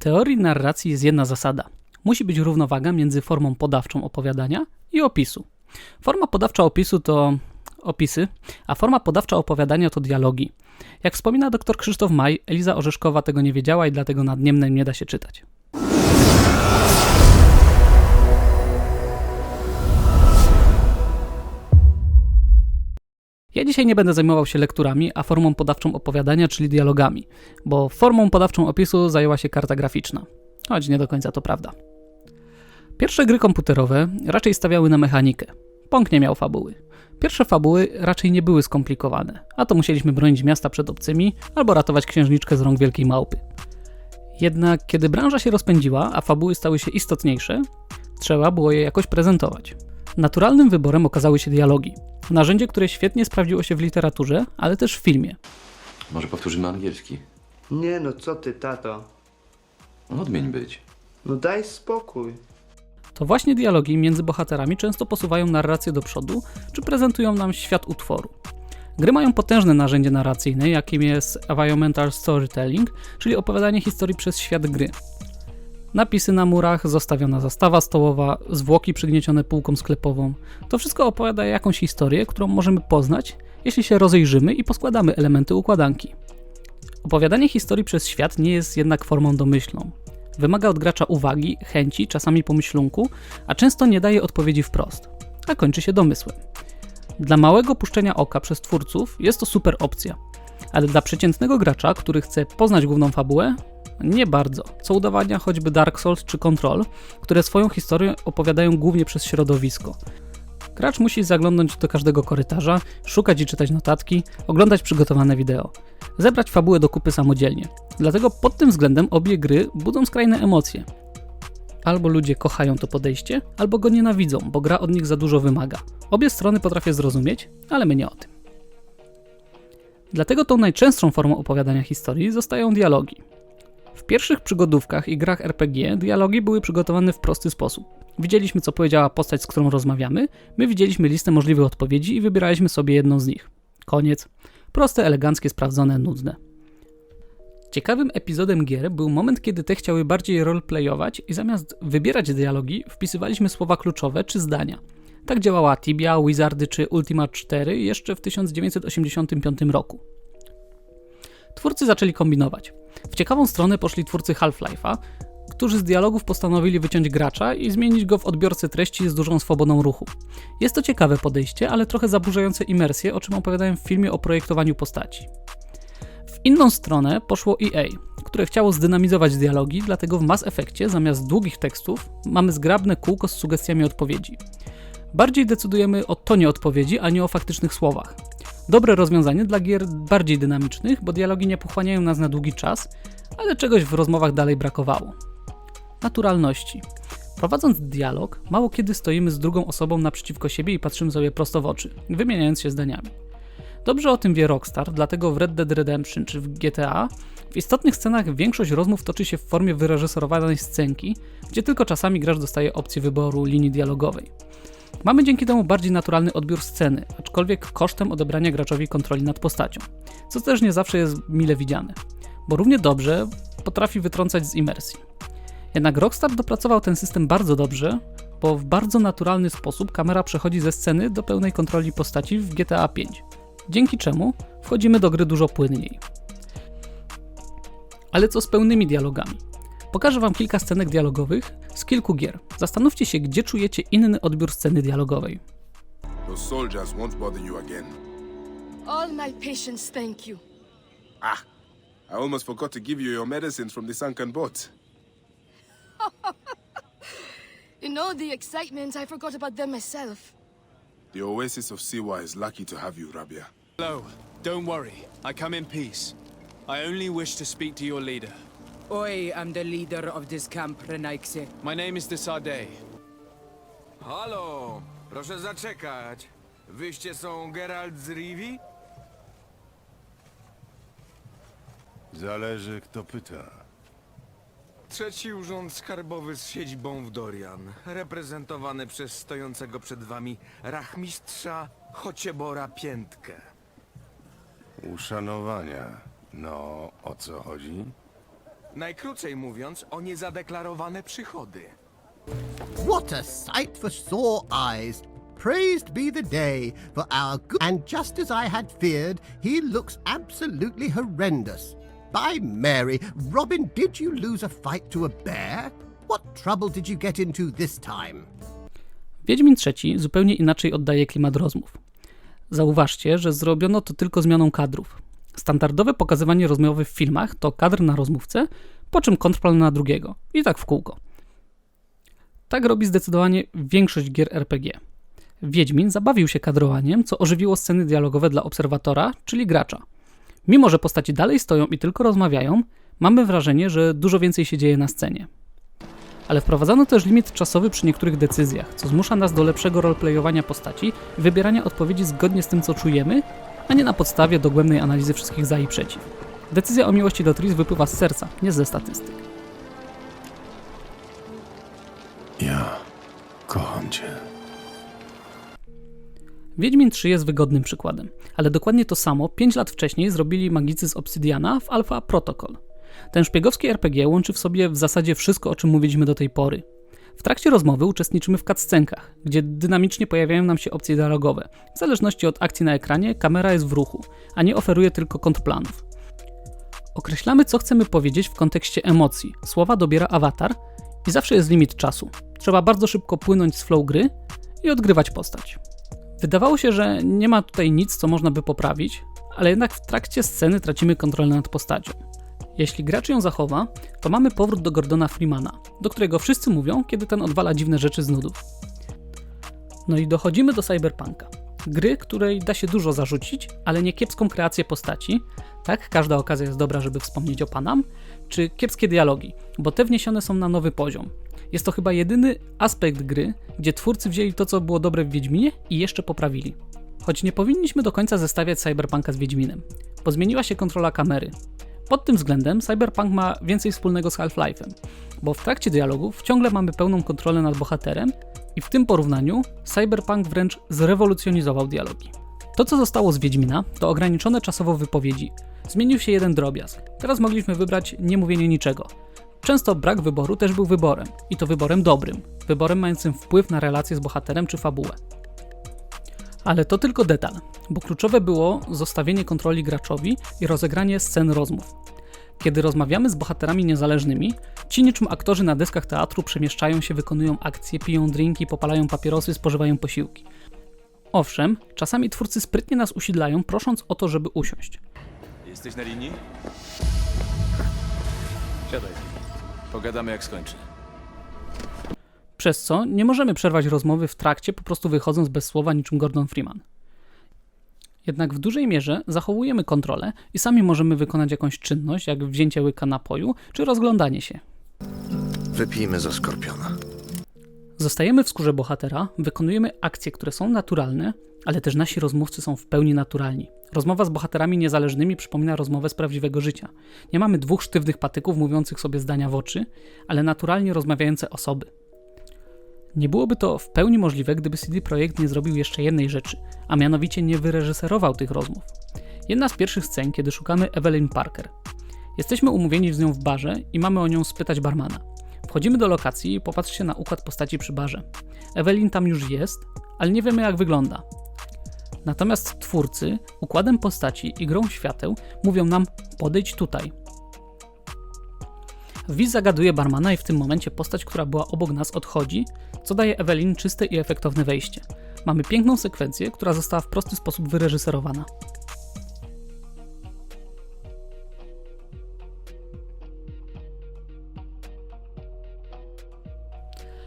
teorii narracji jest jedna zasada. Musi być równowaga między formą podawczą opowiadania i opisu. Forma podawcza opisu to opisy, a forma podawcza opowiadania to dialogi. Jak wspomina dr Krzysztof Maj, Eliza Orzeszkowa tego nie wiedziała i dlatego nad Niemnem nie da się czytać. Ja dzisiaj nie będę zajmował się lekturami, a formą podawczą opowiadania, czyli dialogami, bo formą podawczą opisu zajęła się karta graficzna. Choć nie do końca to prawda. Pierwsze gry komputerowe raczej stawiały na mechanikę. Pong nie miał fabuły. Pierwsze fabuły raczej nie były skomplikowane, a to musieliśmy bronić miasta przed obcymi albo ratować księżniczkę z rąk wielkiej małpy. Jednak kiedy branża się rozpędziła, a fabuły stały się istotniejsze, trzeba było je jakoś prezentować. Naturalnym wyborem okazały się dialogi. Narzędzie, które świetnie sprawdziło się w literaturze, ale też w filmie. Może powtórzymy angielski. Nie no, co ty, tato? Odmień być. No daj spokój. To właśnie dialogi między bohaterami często posuwają narrację do przodu, czy prezentują nam świat utworu. Gry mają potężne narzędzie narracyjne, jakim jest environmental storytelling, czyli opowiadanie historii przez świat gry. Napisy na murach, zostawiona zastawa stołowa, zwłoki przygniecione półką sklepową. To wszystko opowiada jakąś historię, którą możemy poznać, jeśli się rozejrzymy i poskładamy elementy układanki. Opowiadanie historii przez świat nie jest jednak formą domyślną. Wymaga od gracza uwagi, chęci, czasami pomyślunku, a często nie daje odpowiedzi wprost, a kończy się domysłem. Dla małego puszczenia oka przez twórców jest to super opcja, ale dla przeciętnego gracza, który chce poznać główną fabułę, nie bardzo. Co udowadnia choćby Dark Souls czy Control, które swoją historię opowiadają głównie przez środowisko. Gracz musi zaglądnąć do każdego korytarza, szukać i czytać notatki, oglądać przygotowane wideo, zebrać fabułę do kupy samodzielnie. Dlatego pod tym względem obie gry budzą skrajne emocje. Albo ludzie kochają to podejście, albo go nienawidzą, bo gra od nich za dużo wymaga. Obie strony potrafię zrozumieć, ale my nie o tym. Dlatego tą najczęstszą formą opowiadania historii zostają dialogi. W pierwszych przygodówkach i grach RPG dialogi były przygotowane w prosty sposób. Widzieliśmy, co powiedziała postać, z którą rozmawiamy, my widzieliśmy listę możliwych odpowiedzi i wybieraliśmy sobie jedną z nich. Koniec. Proste, eleganckie, sprawdzone, nudne. Ciekawym epizodem gier był moment, kiedy te chciały bardziej roleplayować i zamiast wybierać dialogi, wpisywaliśmy słowa kluczowe czy zdania. Tak działała Tibia, Wizardy czy Ultima 4 jeszcze w 1985 roku. Twórcy zaczęli kombinować. W ciekawą stronę poszli twórcy Half-Life'a, którzy z dialogów postanowili wyciąć gracza i zmienić go w odbiorcę treści z dużą swobodą ruchu. Jest to ciekawe podejście, ale trochę zaburzające imersję, o czym opowiadałem w filmie o projektowaniu postaci. W inną stronę poszło EA, które chciało zdynamizować dialogi, dlatego w Mass Effectie zamiast długich tekstów mamy zgrabne kółko z sugestiami odpowiedzi. Bardziej decydujemy o tonie odpowiedzi, a nie o faktycznych słowach. Dobre rozwiązanie dla gier bardziej dynamicznych, bo dialogi nie pochłaniają nas na długi czas, ale czegoś w rozmowach dalej brakowało. Naturalności. Prowadząc dialog, mało kiedy stoimy z drugą osobą naprzeciwko siebie i patrzymy sobie prosto w oczy, wymieniając się zdaniami. Dobrze o tym wie Rockstar, dlatego w Red Dead Redemption czy w GTA w istotnych scenach większość rozmów toczy się w formie wyreżyserowanej scenki, gdzie tylko czasami gracz dostaje opcję wyboru linii dialogowej. Mamy dzięki temu bardziej naturalny odbiór sceny, aczkolwiek kosztem odebrania graczowi kontroli nad postacią, co też nie zawsze jest mile widziane, bo równie dobrze potrafi wytrącać z imersji. Jednak Rockstar dopracował ten system bardzo dobrze, bo w bardzo naturalny sposób kamera przechodzi ze sceny do pełnej kontroli postaci w GTA V, dzięki czemu wchodzimy do gry dużo płynniej. Ale co z pełnymi dialogami? Pokażę Wam kilka scenek dialogowych z kilku gier. Zastanówcie się, gdzie czujecie inny odbiór sceny dialogowej. Those soldiers won't bother you again. All my patience, thank you. Ah, I almost forgot to give you your medicines from the sunken boat. In all the excitement, I forgot about them myself. The Oasis of Siwa is lucky to have you, Rabia. Hello. Don't worry. I come in peace. I only wish to speak to your leader. I am the leader of this camp, Renaikse. My name is Desade. Halo, proszę zaczekać. Wyście są Geralt z Rivi? Zależy kto pyta. Trzeci urząd skarbowy z siedzibą w Dorian, reprezentowany przez stojącego przed wami rachmistrza Chociebora Piętkę. Uszanowania. No, o co chodzi? Najkrócej mówiąc, o niezadeklarowane przychody. What a sight for sore eyes! Praised be the day for our good. And just as I had feared, he looks absolutely horrendous. By Mary, Robin, did you lose a fight to a bear? What trouble did you get into this time? Wiedźmin III zupełnie inaczej oddaje klimat rozmów. Zauważcie, że zrobiono to tylko zmianą kadrów. Standardowe pokazywanie rozmowy w filmach to kadr na rozmówcę, po czym kontrplan na drugiego. I tak w kółko. Tak robi zdecydowanie większość gier RPG. Wiedźmin zabawił się kadrowaniem, co ożywiło sceny dialogowe dla obserwatora, czyli gracza. Mimo, że postaci dalej stoją i tylko rozmawiają, mamy wrażenie, że dużo więcej się dzieje na scenie. Ale wprowadzano też limit czasowy przy niektórych decyzjach, co zmusza nas do lepszego roleplayowania postaci i wybierania odpowiedzi zgodnie z tym, co czujemy, a nie na podstawie dogłębnej analizy wszystkich za i przeciw. Decyzja o miłości do Tris wypływa z serca, nie ze statystyk. Ja kocham cię. Wiedźmin 3 jest wygodnym przykładem, ale dokładnie to samo 5 lat wcześniej zrobili magicy z Obsidiana w Alpha Protocol. Ten szpiegowski RPG łączy w sobie w zasadzie wszystko, o czym mówiliśmy do tej pory. W trakcie rozmowy uczestniczymy w cutscenkach, gdzie dynamicznie pojawiają nam się opcje dialogowe. W zależności od akcji na ekranie, kamera jest w ruchu, a nie oferuje tylko kontrplanów. Określamy, co chcemy powiedzieć w kontekście emocji. Słowa dobiera awatar i zawsze jest limit czasu. Trzeba bardzo szybko płynąć z flow gry i odgrywać postać. Wydawało się, że nie ma tutaj nic, co można by poprawić, ale jednak w trakcie sceny tracimy kontrolę nad postacią. Jeśli gracz ją zachowa, to mamy powrót do Gordona Freemana, do którego wszyscy mówią, kiedy ten odwala dziwne rzeczy z nudów. No i dochodzimy do Cyberpunka. Gry, której da się dużo zarzucić, ale nie kiepską kreację postaci, tak, każda okazja jest dobra, żeby wspomnieć o Panam, czy kiepskie dialogi, bo te wniesione są na nowy poziom. Jest to chyba jedyny aspekt gry, gdzie twórcy wzięli to, co było dobre w Wiedźminie i jeszcze poprawili. Choć nie powinniśmy do końca zestawiać Cyberpunka z Wiedźminem, bo zmieniła się kontrola kamery. Pod tym względem Cyberpunk ma więcej wspólnego z Half-Life'em, bo w trakcie dialogów ciągle mamy pełną kontrolę nad bohaterem i w tym porównaniu Cyberpunk wręcz zrewolucjonizował dialogi. To, co zostało z Wiedźmina, to ograniczone czasowo wypowiedzi. Zmienił się jeden drobiazg. Teraz mogliśmy wybrać niemówienie niczego. Często brak wyboru też był wyborem, i to wyborem dobrym, wyborem mającym wpływ na relacje z bohaterem czy fabułę. Ale to tylko detal, bo kluczowe było zostawienie kontroli graczowi i rozegranie scen rozmów. Kiedy rozmawiamy z bohaterami niezależnymi, ci niczym aktorzy na deskach teatru przemieszczają się, wykonują akcje, piją drinki, popalają papierosy, spożywają posiłki. Owszem, czasami twórcy sprytnie nas usidlają, prosząc o to, żeby usiąść. Jesteś na linii? Siadaj. Pogadamy jak skończę. Przez co nie możemy przerwać rozmowy w trakcie, po prostu wychodząc bez słowa niczym Gordon Freeman. Jednak w dużej mierze zachowujemy kontrolę i sami możemy wykonać jakąś czynność, jak wzięcie łyka napoju czy rozglądanie się. Wypijmy za skorpiona. Zostajemy w skórze bohatera, wykonujemy akcje, które są naturalne, ale też nasi rozmówcy są w pełni naturalni. Rozmowa z bohaterami niezależnymi przypomina rozmowę z prawdziwego życia. Nie mamy dwóch sztywnych patyków mówiących sobie zdania w oczy, ale naturalnie rozmawiające osoby. Nie byłoby to w pełni możliwe, gdyby CD Projekt nie zrobił jeszcze jednej rzeczy, a mianowicie nie wyreżyserował tych rozmów. Jedna z pierwszych scen, kiedy szukamy Evelyn Parker. Jesteśmy umówieni z nią w barze i mamy o nią spytać barmana. Wchodzimy do lokacji i popatrzcie na układ postaci przy barze. Evelyn tam już jest, ale nie wiemy jak wygląda. Natomiast twórcy układem postaci i grą świateł mówią nam podejdź tutaj. Wiz zagaduje barmana i w tym momencie postać, która była obok nas odchodzi, co daje Evelyn czyste i efektowne wejście. Mamy piękną sekwencję, która została w prosty sposób wyreżyserowana.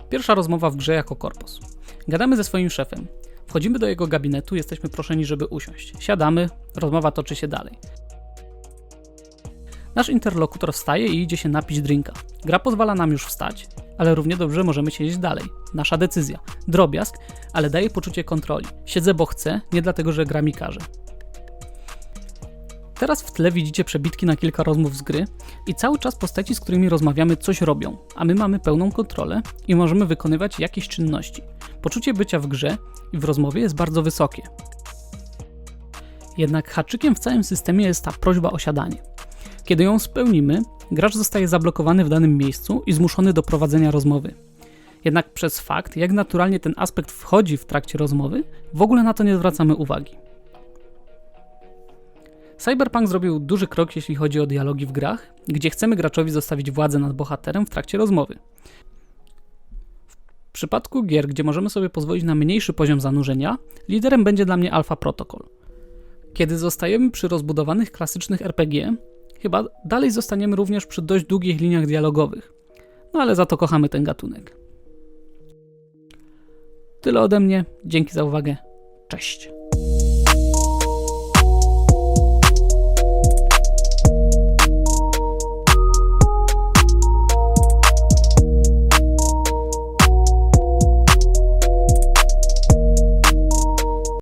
Pierwsza rozmowa w grze jako korpus. Gadamy ze swoim szefem. Wchodzimy do jego gabinetu, jesteśmy proszeni, żeby usiąść. Siadamy, rozmowa toczy się dalej. Nasz interlokutor wstaje i idzie się napić drinka. Gra pozwala nam już wstać, ale równie dobrze możemy siedzieć dalej. Nasza decyzja. Drobiazg, ale daje poczucie kontroli. Siedzę, bo chcę, nie dlatego, że gra mi każe. Teraz w tle widzicie przebitki na kilka rozmów z gry i cały czas postaci, z którymi rozmawiamy, coś robią, a my mamy pełną kontrolę i możemy wykonywać jakieś czynności. Poczucie bycia w grze i w rozmowie jest bardzo wysokie. Jednak haczykiem w całym systemie jest ta prośba o siadanie. Kiedy ją spełnimy, gracz zostaje zablokowany w danym miejscu i zmuszony do prowadzenia rozmowy. Jednak przez fakt, jak naturalnie ten aspekt wchodzi w trakcie rozmowy, w ogóle na to nie zwracamy uwagi. Cyberpunk zrobił duży krok, jeśli chodzi o dialogi w grach, gdzie chcemy graczowi zostawić władzę nad bohaterem w trakcie rozmowy. W przypadku gier, gdzie możemy sobie pozwolić na mniejszy poziom zanurzenia, liderem będzie dla mnie Alpha Protocol. Kiedy zostajemy przy rozbudowanych klasycznych RPG, chyba dalej zostaniemy również przy dość długich liniach dialogowych. No ale za to kochamy ten gatunek. Tyle ode mnie, dzięki za uwagę, cześć.